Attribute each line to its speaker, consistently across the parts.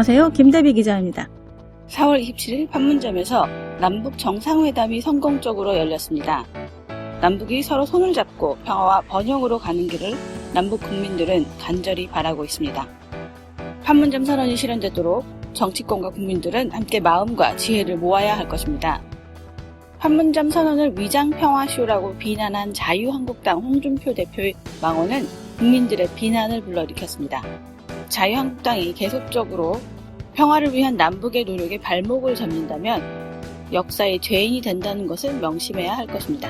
Speaker 1: 안녕하세요. 김대비 기자입니다.
Speaker 2: 4월 27일 판문점에서 남북 정상회담이 성공적으로 열렸습니다. 남북이 서로 손을 잡고 평화와 번영으로 가는 길을 남북 국민들은 간절히 바라고 있습니다. 판문점 선언이 실현되도록 정치권과 국민들은 함께 마음과 지혜를 모아야 할 것입니다. 판문점 선언을 위장평화쇼라고 비난한 자유한국당 홍준표 대표의 망언은 국민들의 비난을 불러일으켰습니다. 자유한국당이 계속적으로 평화를 위한 남북의 노력에 발목을 잡는다면 역사의 죄인이 된다는 것을 명심해야 할 것입니다.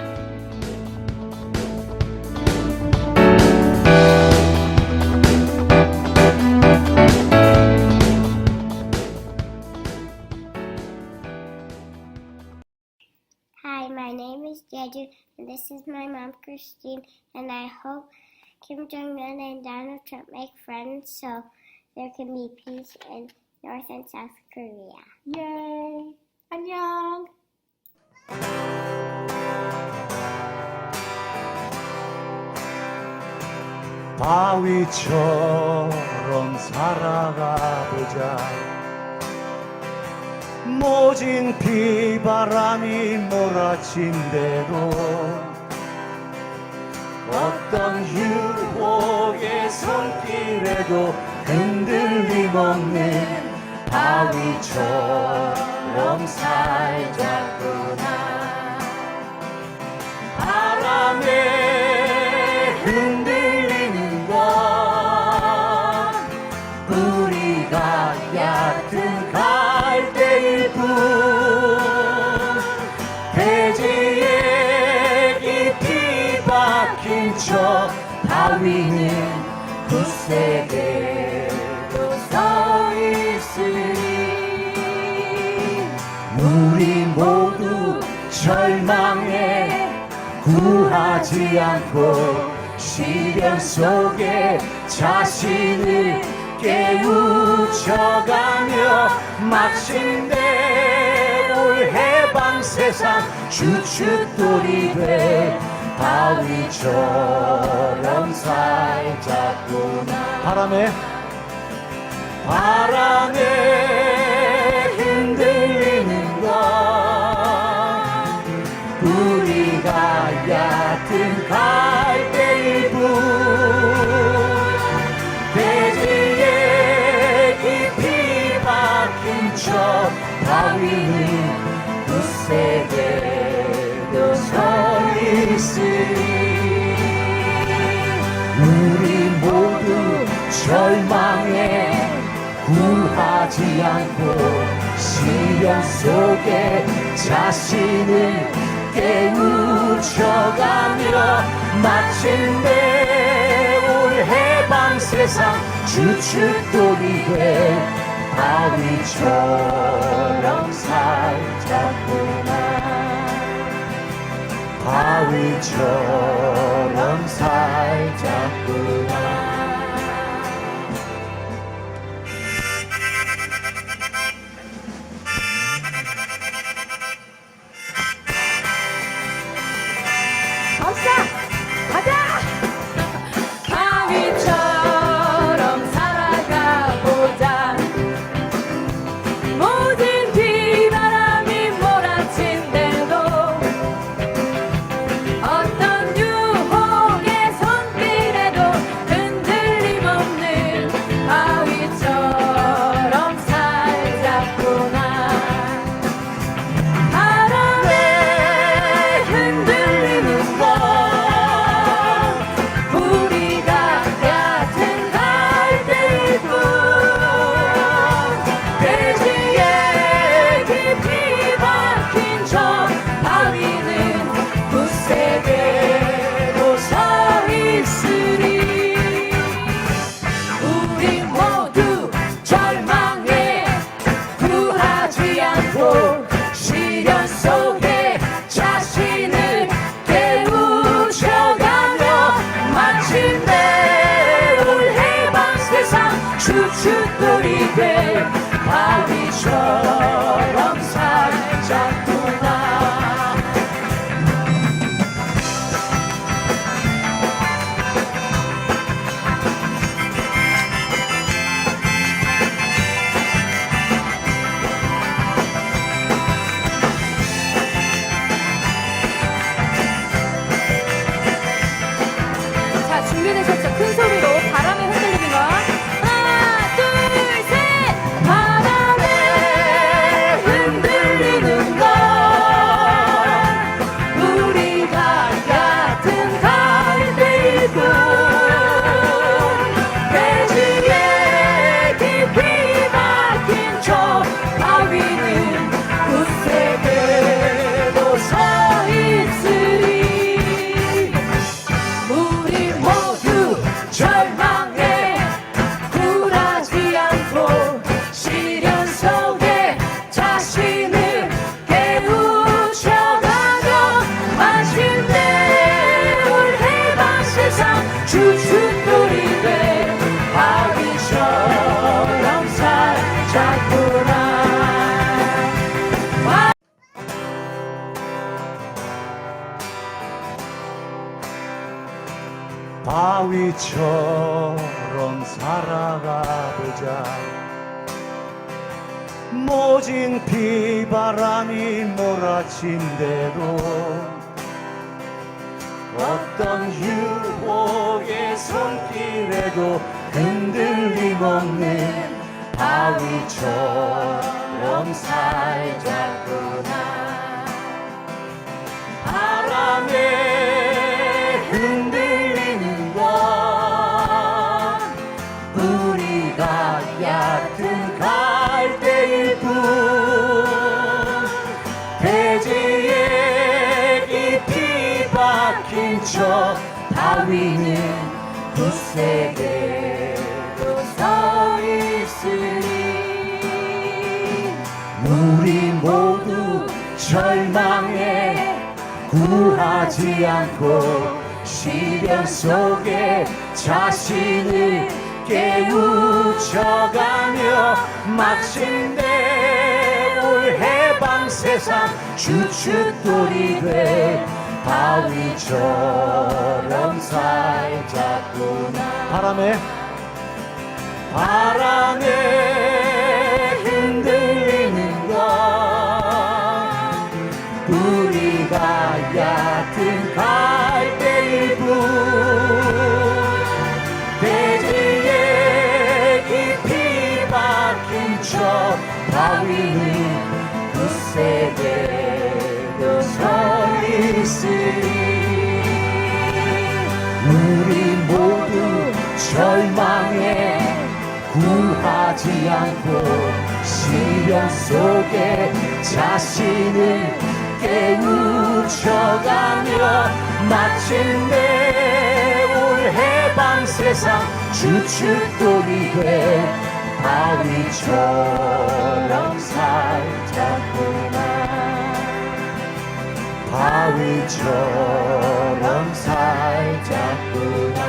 Speaker 3: Hi, my name is Jeju, and this is my mom, Christine, and I hope Kim Jong un and Donald Trump make friends so there can be peace in North and South Korea.
Speaker 2: 예, 안녕.
Speaker 4: 바위처럼 살아가 보자 모진 비바람이 몰아친대도 어떤 유혹의 손길에도 흔들림 없는 바위처럼 살자꾸나. 바람에 흔들리는 건 우리가 얕은 갈대일 뿐. 대지에 깊이 박힌 저 바위는 굳세게 절망에 구하지 않고 시련 속에 자신을 깨우쳐가며 마침내 올 해방 세상 주춧돌이 돼 바위처럼 살자꾸나. 바람에? 바람에 세게도 서 있으니 우리 모두 절망에 구하지 않고 시련 속에 자신을 깨우쳐가며 마침내 올 해방 세상 주춧돌이 돼 바위처럼 살자꾸나. 바위처럼 살자꾸나
Speaker 5: 바위처럼 살아가 보자.
Speaker 4: 모진 비바람이 몰아친대도 어떤 유혹의 손길에도 흔들림 없는 바위처럼 살자 세게도 서 있으니 우리 모두 절망에 구하지 않고 시련 속에 자신을 깨우쳐가며 마침내 올 해방 세상 주춧돌이 돼 바위처럼 살자꾸나. 바람에? 바람에 흔들리는 건 우리가 얕은 갈대일 뿐 대지에 깊이 박힌 저 바위는 굳세게도 서 있으니 우리 모두 절망에 구하지 않고 시련 속에 자신을 깨우쳐가며 마침내 올 해방 세상 주춧돌이 돼 바위처럼 살자꾸나
Speaker 5: 바위처럼 살자꾸나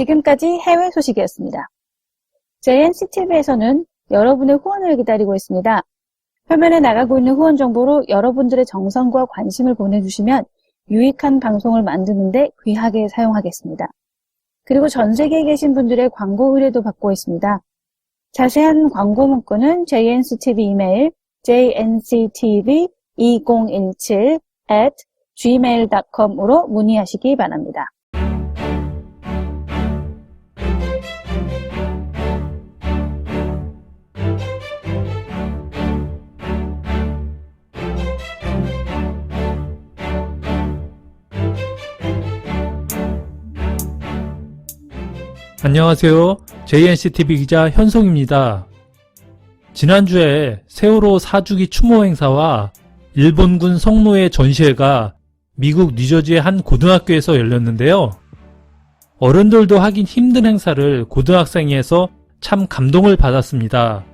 Speaker 2: 지금까지 해외 소식이었습니다. JNCTV에서는 여러분의 후원을 기다리고 있습니다. 화면에 나가고 있는 후원 정보로 여러분들의 정성과 관심을 보내주시면 유익한 방송을 만드는데 귀하게 사용하겠습니다. 그리고 전 세계에 계신 분들의 광고 의뢰도 받고 있습니다. 자세한 광고 문구는 JNCTV 이메일 jnctv2017 at gmail.com으로 문의하시기 바랍니다.
Speaker 1: 안녕하세요. JNCTV 기자 현송입니다. 지난주에 세월호 4주기 추모 행사와 일본군 성노예 전시회가 미국 뉴저지의 한 고등학교에서 열렸는데요. 어른들도 하긴 힘든 행사를 고등학생이 해서 참 감동을 받았습니다.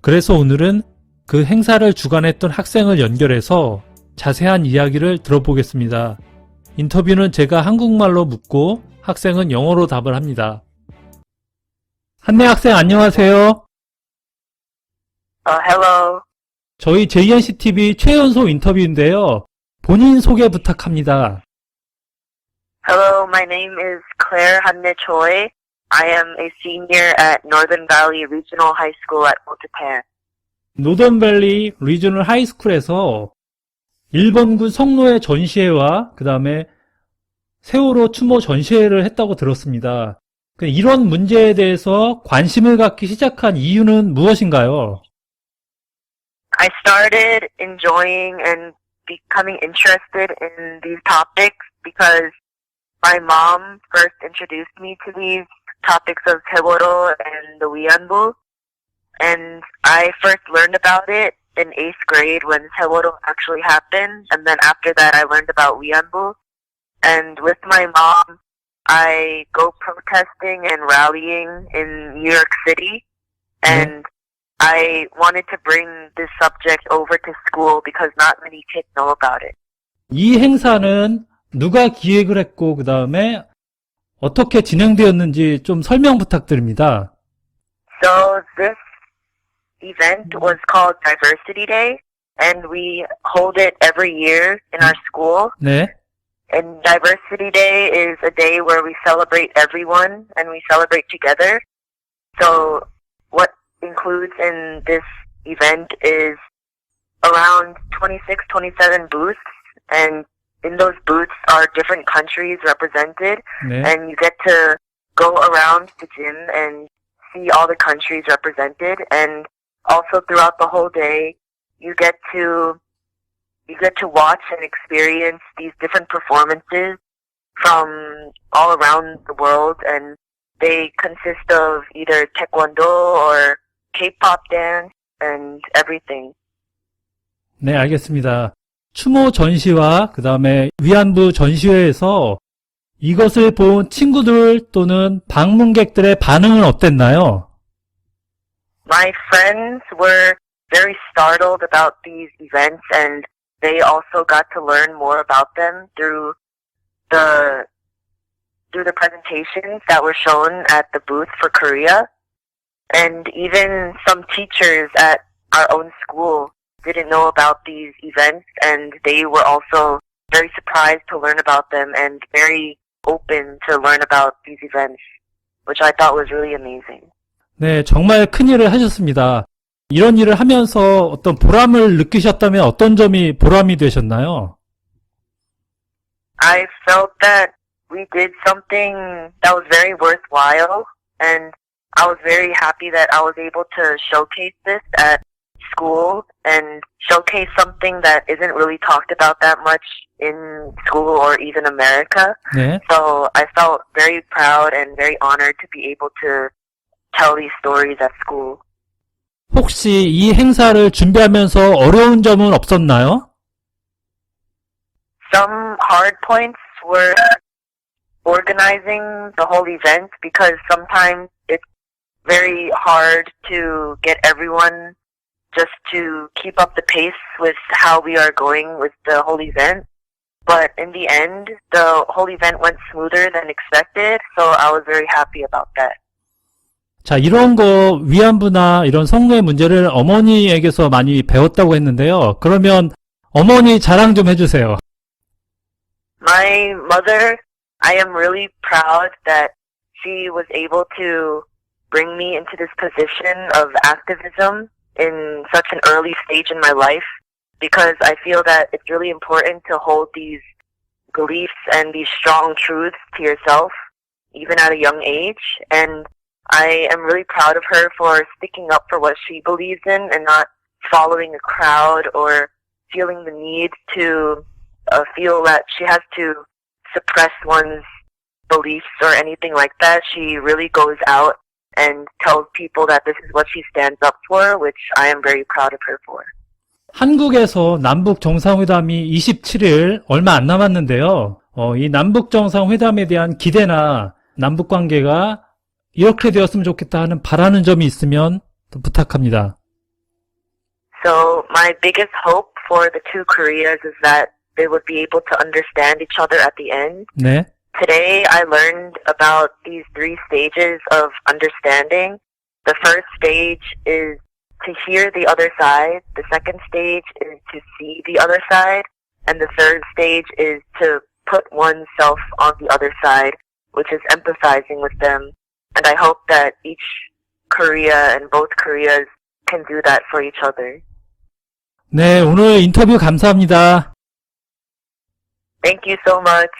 Speaker 1: 그래서 오늘은 그 행사를 주관했던 학생을 연결해서 자세한 이야기를 들어보겠습니다. 인터뷰는 제가 한국말로 묻고 학생은 영어로 답을 합니다. 한내 학생 안녕하세요.
Speaker 6: Uh, hello.
Speaker 1: 저희 JNCTV 최연소 인터뷰인데요. 본인 소개 부탁합니다.
Speaker 6: Hello, my name is Claire Hanne Choi. I am a senior at Northern Valley Regional High School at Japan.
Speaker 1: 노던밸리 리저널 하이스쿨에서 일본군 성노예 전시회와 그 다음에 세월호 추모 전시회를 했다고 들었습니다. 그 이런 문제에 대해서 관심을 갖기 시작한 이유는 무엇인가요?
Speaker 6: I started enjoying and becoming interested in these topics because my mom first introduced me to these topics of Teworo and the Wianbu. And I first learned about it in eighth grade when Teworo actually happened. And then after that, I learned about Wianbu. And with my mom, I go protesting and rallying in New York City. And I wanted to bring this subject over to school because not many kids know about it.
Speaker 1: 이 행사는 누가 기획을 했고 그 다음에 어떻게 진행되었는지 좀 설명 부탁드립니다.
Speaker 6: So this event was called Diversity Day and we hold it every year in our school.
Speaker 1: 네.
Speaker 6: And Diversity Day is a day where we celebrate everyone and we celebrate together. So what includes in this event is around 26, 27 booths and in those booths are different countries represented
Speaker 1: 네.
Speaker 6: and you get to go around the gym and see all the countries represented and also throughout the whole day you get to you get to watch and experience these different performances from all around the world and they consist of either taekwondo or K-pop dance and everything.
Speaker 1: 네, 알겠습니다. 추모 전시와 그 다음에 위안부 전시회에서 이것을 본 친구들 또는 방문객들의 반응은 어땠나요?
Speaker 6: My friends were very startled about these events and they also got to learn more about them through the through the presentations that were shown at the booth for Korea. And even some teachers at our own school didn't know about these events and they were also very surprised to learn about them and very open to learn about these events, which I thought was really amazing.
Speaker 1: 네, 정말 큰 일을 하셨습니다. 이런 일을 하면서 어떤 보람을 느끼셨다면 어떤 점이 보람이 되셨나요?
Speaker 6: I felt that we did something that was very worthwhile and I was very happy that I was able to showcase this at school and showcase something that isn't really talked about that much in school or even America.
Speaker 1: 네.
Speaker 6: So I felt very proud and very honored to be able to tell these stories at school.
Speaker 1: 혹시 이 행사를 준비하면서 어려운 점은 없었나요?
Speaker 6: Some hard points were organizing the whole event because sometimes it's very hard to get everyone just to keep up the pace with how we are going with the whole event. But in the end, the whole event went smoother than expected, so I was very happy about that.
Speaker 1: 자, 이런 거 위안부나 이런 성노예 문제를 어머니에게서 많이 배웠다고 했는데요. 그러면 어머니 자랑 좀 해주세요.
Speaker 6: My mother, I am really proud that she was able to bring me into this position of activism in such an early stage in my life because I feel that it's really important to hold these beliefs and these strong truths to yourself, even at a young age. And I am really proud of her for sticking up for what she believes in and not following a crowd or feeling the need to uh, feel that she has to suppress one's beliefs or anything like that. She really goes out and tells people that this is what she stands up for, which I am very proud of her for.
Speaker 1: 한국에서 남북 정상회담이 27일 얼마 안 남았는데요. 어, 이 남북 정상회담에 대한 기대나 남북 관계가 이렇게 되었으면 좋겠다 하는 바라는 점이 있으면 또 부탁합니다.
Speaker 6: So my biggest hope for the two Koreas is that they would be able to understand each other at the end.
Speaker 1: 네.
Speaker 6: Today I learned about these three stages of understanding. The first stage is to hear the other side. The second stage is to see the other side. And the third stage is to put oneself on the other side, which is empathizing with them. And I hope that each Korea and both Koreas can do that for each other.
Speaker 1: 네, 오늘 인터뷰 감사합니다.
Speaker 6: Thank you so much.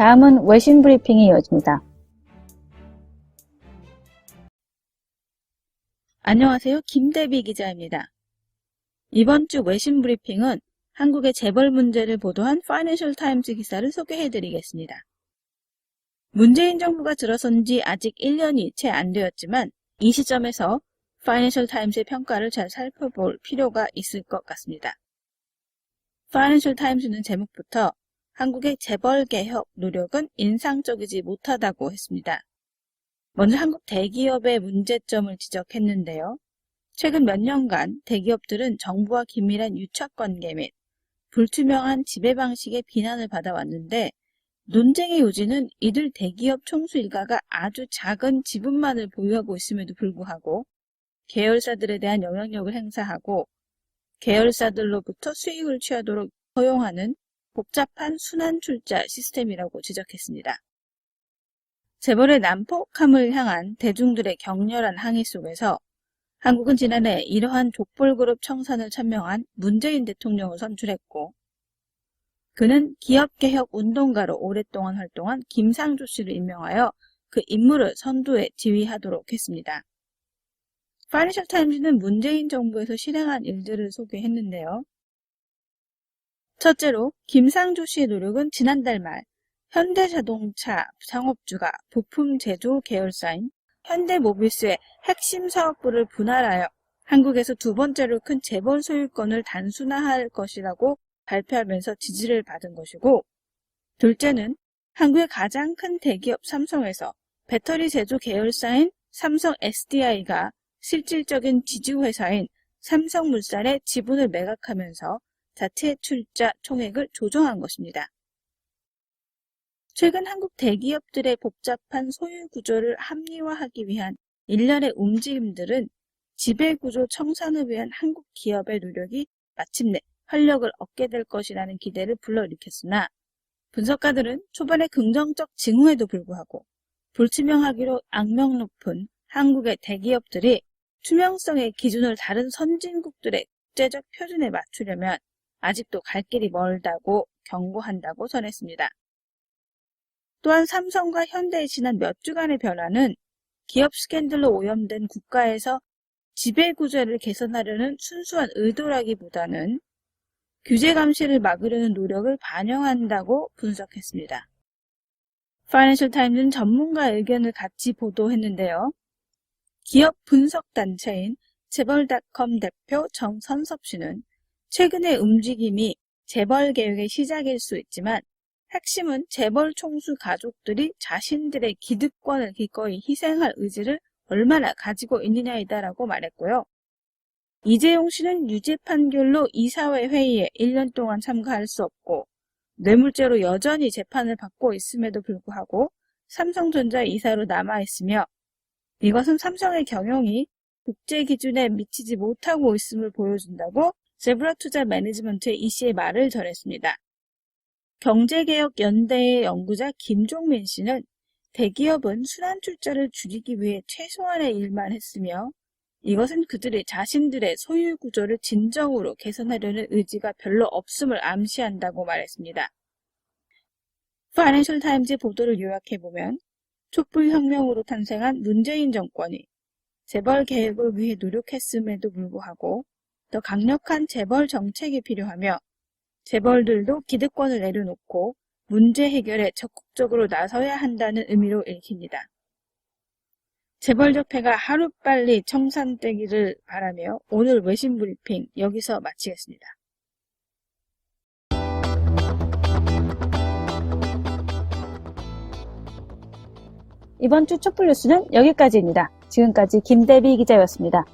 Speaker 2: 다음은 외신 브리핑이 이어집니다. 안녕하세요. 김대비 기자입니다. 이번 주 외신 브리핑은 한국의 재벌 문제를 보도한 파이낸셜 타임즈 기사를 소개해드리겠습니다. 문재인 정부가 들어선 지 아직 1년이 채 안 되었지만 이 시점에서 파이낸셜 타임즈의 평가를 잘 살펴볼 필요가 있을 것 같습니다. 파이낸셜 타임즈는 제목부터 한국의 재벌 개혁 노력은 인상적이지 못하다고 했습니다. 먼저 한국 대기업의 문제점을 지적했는데요. 최근 몇 년간 대기업들은 정부와 긴밀한 유착 관계 및 불투명한 지배 방식의 비난을 받아왔는데 논쟁의 요지는 이들 대기업 총수 일가가 아주 작은 지분만을 보유하고 있음에도 불구하고 계열사들에 대한 영향력을 행사하고 계열사들로부터 수익을 취하도록 허용하는 복잡한 순환 출자 시스템이라고 지적했습니다. 재벌의 난폭함을 향한 대중들의 격렬한 항의 속에서 한국은 지난해 이러한 족벌그룹 청산을 천명한 문재인 대통령을 선출했고 그는 기업개혁 운동가로 오랫동안 활동한 김상조 씨를 임명하여 그 임무를 선두에 지휘하도록 했습니다. 파이낸셜 타임즈는 문재인 정부에서 실행한 일들을 소개했는데요. 첫째로 김상조 씨의 노력은 지난달 말 현대자동차 상업주가 부품 제조 계열사인 현대모비스의 핵심 사업부를 분할하여 한국에서 두 번째로 큰 재벌 소유권을 단순화할 것이라고 발표하면서 지지를 받은 것이고 둘째는 한국의 가장 큰 대기업 삼성에서 배터리 제조 계열사인 삼성 SDI가 실질적인 지주회사인 삼성물산의 지분을 매각하면서 자체 출자 총액을 조정한 것입니다. 최근 한국 대기업들의 복잡한 소유 구조를 합리화하기 위한 일련의 움직임들은 지배구조 청산을 위한 한국 기업의 노력이 마침내 활력을 얻게 될 것이라는 기대를 불러일으켰으나 분석가들은 초반에 긍정적 징후에도 불구하고 불투명하기로 악명 높은 한국의 대기업들이 투명성의 기준을 다른 선진국들의 국제적 표준에 맞추려면 아직도 갈 길이 멀다고 경고한다고 전했습니다. 또한 삼성과 현대의 지난 몇 주간의 변화는 기업 스캔들로 오염된 국가에서 지배구조를 개선하려는 순수한 의도라기보다는 규제 감시를 막으려는 노력을 반영한다고 분석했습니다. 파이낸셜 타임즈는 전문가 의견을 같이 보도했는데요. 기업 분석 단체인 재벌닷컴 대표 정선섭 씨는 최근의 움직임이 재벌 개혁의 시작일 수 있지만 핵심은 재벌 총수 가족들이 자신들의 기득권을 기꺼이 희생할 의지를 얼마나 가지고 있느냐이다라고 말했고요. 이재용 씨는 유죄 판결로 이사회 회의에 1년 동안 참가할 수 없고 뇌물죄로 여전히 재판을 받고 있음에도 불구하고 삼성전자 이사로 남아있으며 이것은 삼성의 경영이 국제 기준에 미치지 못하고 있음을 보여준다고 제브라 투자 매니지먼트의 이 씨의 말을 전했습니다. 경제개혁연대의 연구자 김종민 씨는 대기업은 순환 출자를 줄이기 위해 최소한의 일만 했으며 이것은 그들이 자신들의 소유 구조를 진정으로 개선하려는 의지가 별로 없음을 암시한다고 말했습니다. 파이낸셜 타임즈 보도를 요약해 보면 촛불 혁명으로 탄생한 문재인 정권이 재벌 개혁을 위해 노력했음에도 불구하고 더 강력한 재벌 정책이 필요하며 재벌들도 기득권을 내려놓고 문제 해결에 적극적으로 나서야 한다는 의미로 읽힙니다. 재벌적 폐가 하루빨리 청산되기를 바라며 오늘 외신 브리핑 여기서 마치겠습니다.
Speaker 7: 이번 주 촛불 뉴스는 여기까지입니다. 지금까지 김대비 기자였습니다.